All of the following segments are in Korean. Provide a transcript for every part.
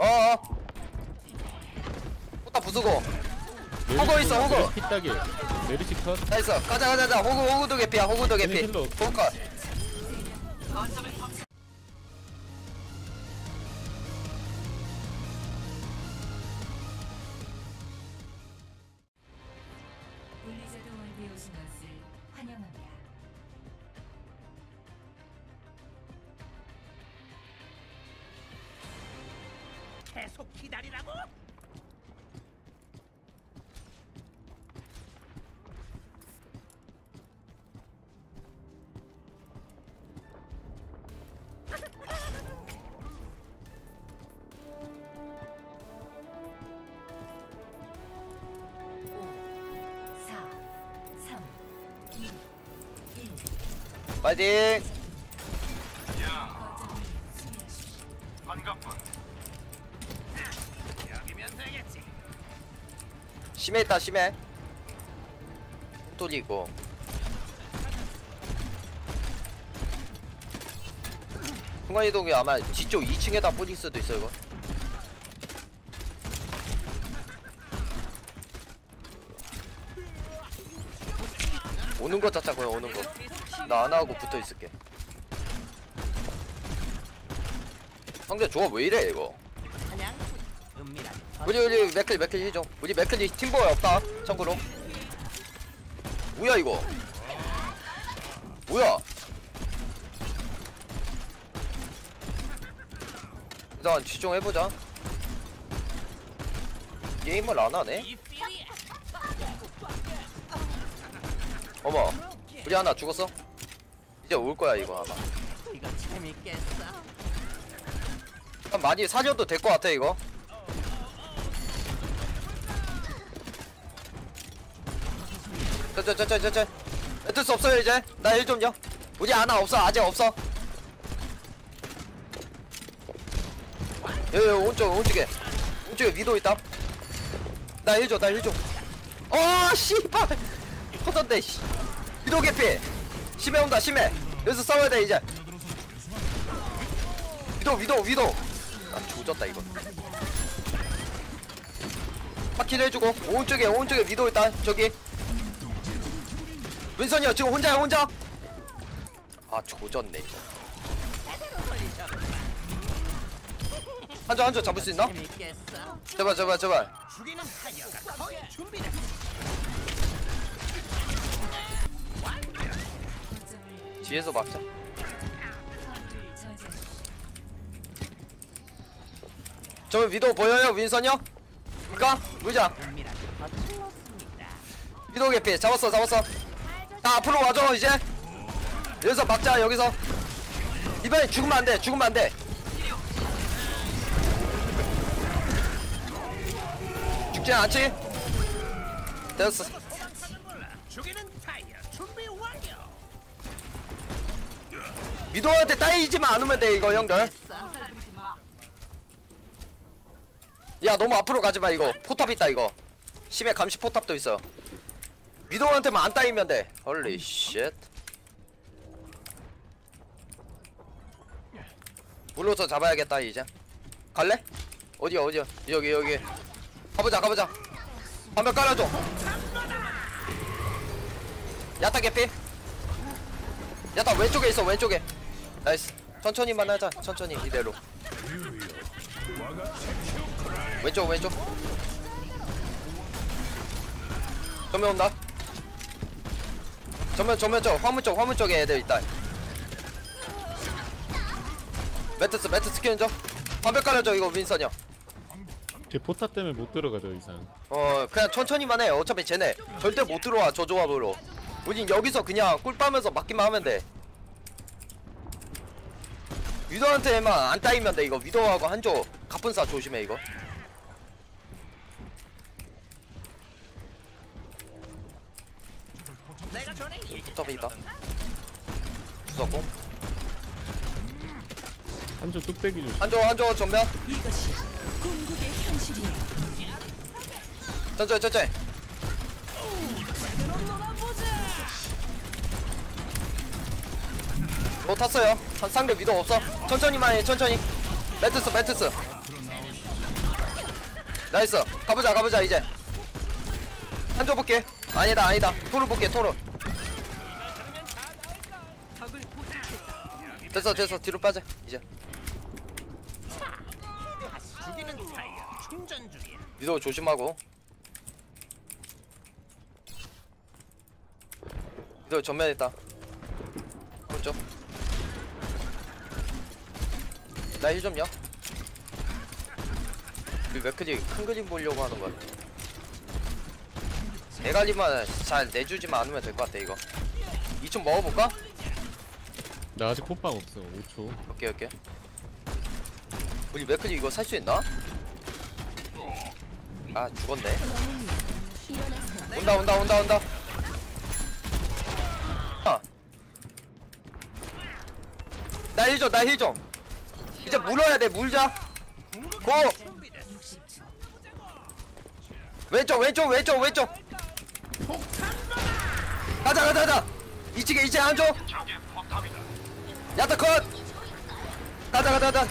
어어. 포탑 부수고. 호그 있어, 호그. 피따기 메리시 컷. 나이스 가자 가자 가자. 호구 호구도 개피야 호구도 개피. 힐러. 호구컷. 블리자드 월드에 오신 것을 환영합니다. 계속 기다리라고? 사, 삼, 이, 일. 파이팅 심해 있다 심해. 뚫리고. 순간이동이 아마 뒤쪽 2층에다 뿌릴 수도 있어 이거. 오는 거 찾자고요 오는 거나 안 하고 붙어 있을게. 상대 조합 왜 이래 이거? 그냥 우리 우리 맥클 맥클 해줘. 우리 맥클이 팀보에 없다. 참고로. 뭐야 이거? 뭐야? 일단 지정해보자. 게임을 안하네? 어머 우리 하나 죽었어? 이제 올 거야 이거 아마. 많이 사려도 될 것 같아 이거 저저 저 저저 어쩔 수 없어요 이제 나 일 좀요 우리 하나 없어 아직 없어 여기 오른쪽 오른쪽에 오른쪽에 위도 있다 나 일 줘 나 일줘어 씨발 터졌네 씨 위도 개피 심해 온다 심해 여기서 싸워야 돼 이제 위도 위도 위도 아 조졌다 이거 파키를 해주고 오른쪽에 오른쪽에 위도 있다 저기 윈선이요 지금 혼자야 혼자 아 조졌네 이거 한조 한조 잡을 수 있나? 제발 제발 제발 뒤에서 막자. 저 위도 보여요 윈선이요? 그니까 거칠었습니다. 위도 개피 잡았어 잡았어 자 앞으로 와줘 이제. 여기서 막자 여기서. 이번엔 죽으면 안돼 죽으면 안돼. 죽지 않지? 됐어. 위도한테 따이지만 않으면 돼 이거 형들. 야 너무 앞으로 가지마 이거. 포탑 있다 이거. 심해 감시 포탑도 있어 위도한테만 안 따이면 돼. 헐리 쉣 물로서 잡아야겠다 이제. 갈래? 어디야 어디야? 여기 여기. 가보자 가보자. 한번 깔아줘. 야타 개피. 야타 왼쪽에 있어 왼쪽에. 나이스. 천천히만 하자 천천히 이대로. 왼쪽 왼쪽. 정면 온다 정면 정면 쪽 화물 쪽 화물 쪽에 애들 있다. 매트스 매트스 키는 점 화면 깔아줘 이거 윈선이 제 포탑 때문에 못 들어가 더 이상. 형어 그냥 천천히만 해 어차피 쟤네 절대 못 들어와 저 조합으로. 우린 여기서 그냥 꿀 빠면서 막기만 하면 돼. 위도한테만 안 따이면 돼 이거. 위도하고 한조 가뿐싸 조심해 이거 내가 전에 이 포탑이 있다. 주웠고. 한조 뚝배기 조심. 한조 한조 전면 이것이 궁극의 현실이에요. 천천히 천천히. 못 탔어요? 한 상대 위도 없어? 천천히만 해 천천히. 매트스 매트스. 나이스. 가보자 가보자 이제. 한조 볼게 아니다 아니다. 토르 볼게 토르. 됐어 됐어. 뒤로 빠져 이제. 위도 조심하고. 위도 전면에 있다. 오른쪽. 나힐 좀요. 우리 맥클이 큰 그림 보려고 하는 거야 대가리만 잘 내주지만 않으면 될 것 같아 이거. 2층 먹어볼까? 나 아직 호빵 없어 5초. 오케이 오케이. 우리 맥클이 이거 살 수 있나? 아 죽었네. 온다 온다 온다 온다. 아. 나힐좀나힐좀 이제 물어야 돼 물자. 고! 왼쪽 왼쪽 왼쪽 왼쪽 가자 가자 가자. 이쪽에 이제 안줘. 야타 컷. 가자 가자 가자.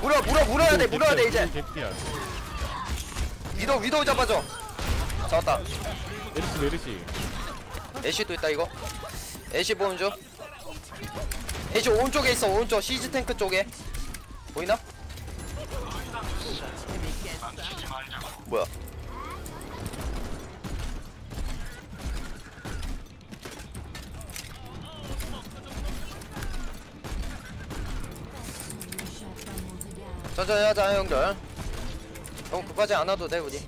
물어 물어 물어야 돼 물어야 돼 이제. 개피야 위도 위도 잡아줘. 잡았다. 메르시 메르시. 애쉬도 있다 이거. 애쉬 보는 중. 애쉬 오른쪽에 있어 오른쪽. 시즈 탱크 쪽에. 보이나? 뭐야? 천천히 하자 형들. 너무 급하지 않아도 돼 우리.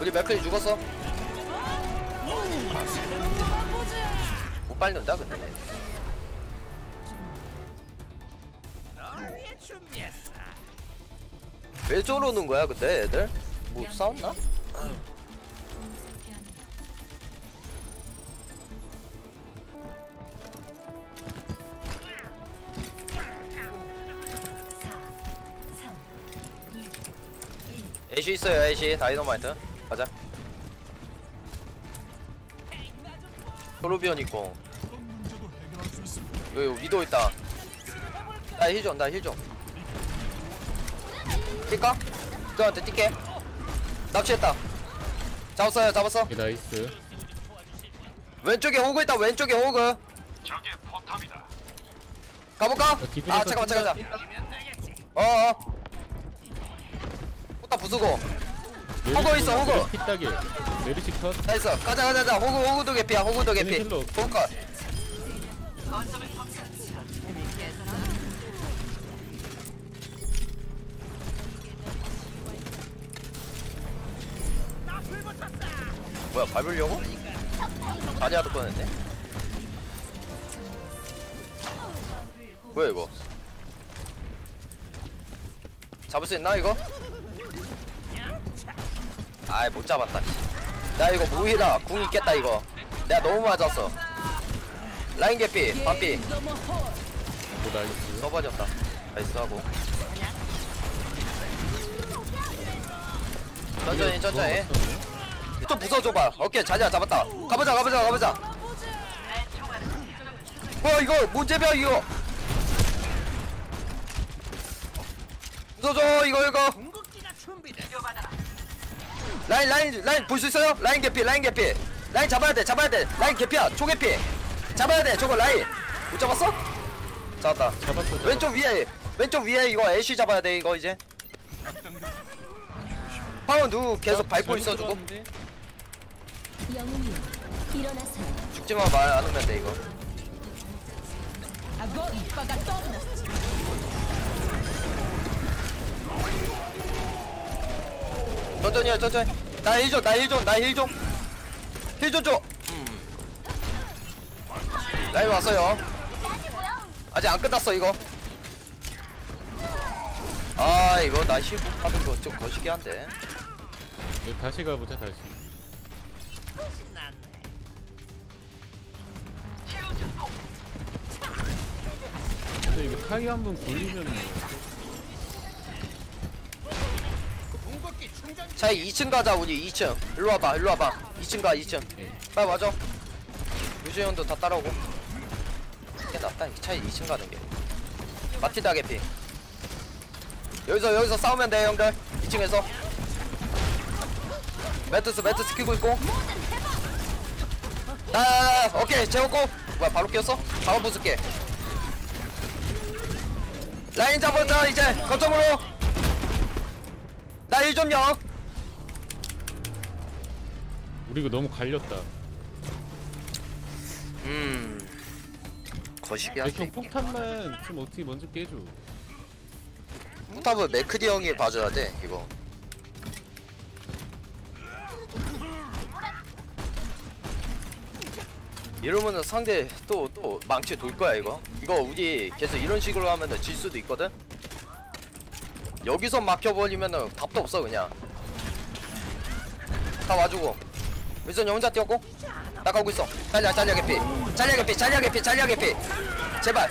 우리 맥클이 죽었어. 못 밟는다 근데 왜 저러는 거야 근데 애들? 뭐 싸웠나? 애쉬 있어요 애쉬. 다이너마이트. 가자. 토르비언 있고. 여기 위도 있다. 나 힐좀 나 힐좀 뛸까? 그한테 뛸게. 납치했다. 잡았어요 잡았어. 예, 나이스. 왼쪽에 호그 있다 왼쪽에 호그. 가볼까? 기둥에서 아 잠깐만 잠깐만. 어어. 포탑 부수고. 호그 있어, 호그. 피 따기 메르시 컷. 나이스. 가자 가자 가자. 호그 호그 도 개피야 호그 도 개피. 힐러. 호그 컷 밟으려고? 다리아도 꺼냈네. 뭐야 이거? 잡을 수 있나 이거? 아이 못 잡았다 나 이거 무희다. 궁 있겠다 이거. 내가 너무 맞았어. 라인 개피 반피. 나이스. 써버렸다. 나이스 하고. 천천히 천천히 좀 부숴줘봐 오케이 자리야 잡았다 가보자 가보자 가보자 뭐야 이거 문제병 이거 부숴줘 이거 이거. 라인 라인 라인 볼 수 있어요? 라인 개피 라인 개피 라인 잡아야 돼 잡아야 돼 라인 개피야 초개피 잡아야 돼 저거 라인 못 잡았어? 잡았다 잡았어. 왼쪽 위에 왼쪽 위에 이거 애쉬 잡아야 돼 이거 이제 파워 누구 계속 밟고 있어주고? 영웅이여 죽지만 말안 하면 돼 이거. 천천히 해 천천히. 나힐줘나힐줘나힐줘힐줘줘. 음. 라인 왔어요. 아직 안 끝났어 이거. 아 이거 나힐 하는 거 좀 거시기 한데. 네, 다시 가보자 다시 타이 한 번 굴리면. 자 2층 가자 우리 2층. 일로 와봐 일로 와봐. 2층 가 2층. 예. 빨리 와줘. 유재현도 다 따라오고. 게 낫다 차이 2층 가는 게. 마티다 개피. 여기서 여기서 싸우면 돼 형들. 2층에서. 매트스 매트스 키고 있고. 나. 오케이 재웠고. 뭐야 바로 끼었어? 바로 부술게 라인 잡았다 이제. 거점으로. 나 1점요 우리 이거 너무 갈렸다. 음. 거시기 하지 백형 폭탄만 좀 어떻게 먼저 깨줘. 포탑은 맥크디 형이 봐줘야 돼 이거. 이러면은 상대 또 또 망치 돌 거야 이거 이거 우리 계속 이런 식으로 하면은 질 수도 있거든? 여기서 막혀버리면은 답도 없어 그냥. 다 와주고. 윈선이 혼자 뛰었고? 나 가고 있어. 잘려 잘려 개피. 잘려 개피 잘려 개피 잘려 개피. 제발.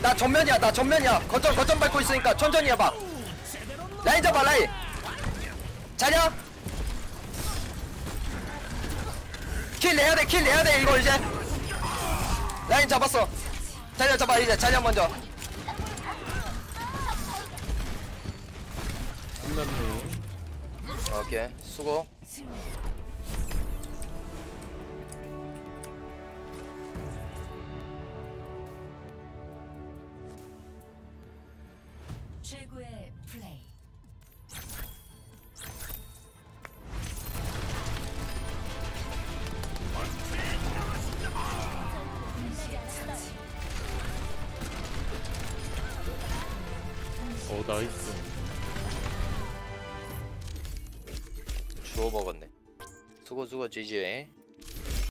나 전면이야 나 전면이야. 거점 거점 밟고 있으니까 천천히 해봐. 라인 잡아 라인. 자냐 킬 내야 돼 킬 내야 돼 이거 이제. 라인 잡았어 자냐 잡아 이제. 자냐 먼저. 끝났네. 오케이. 수고 나이스. 주워 먹었네 수고 수고 GG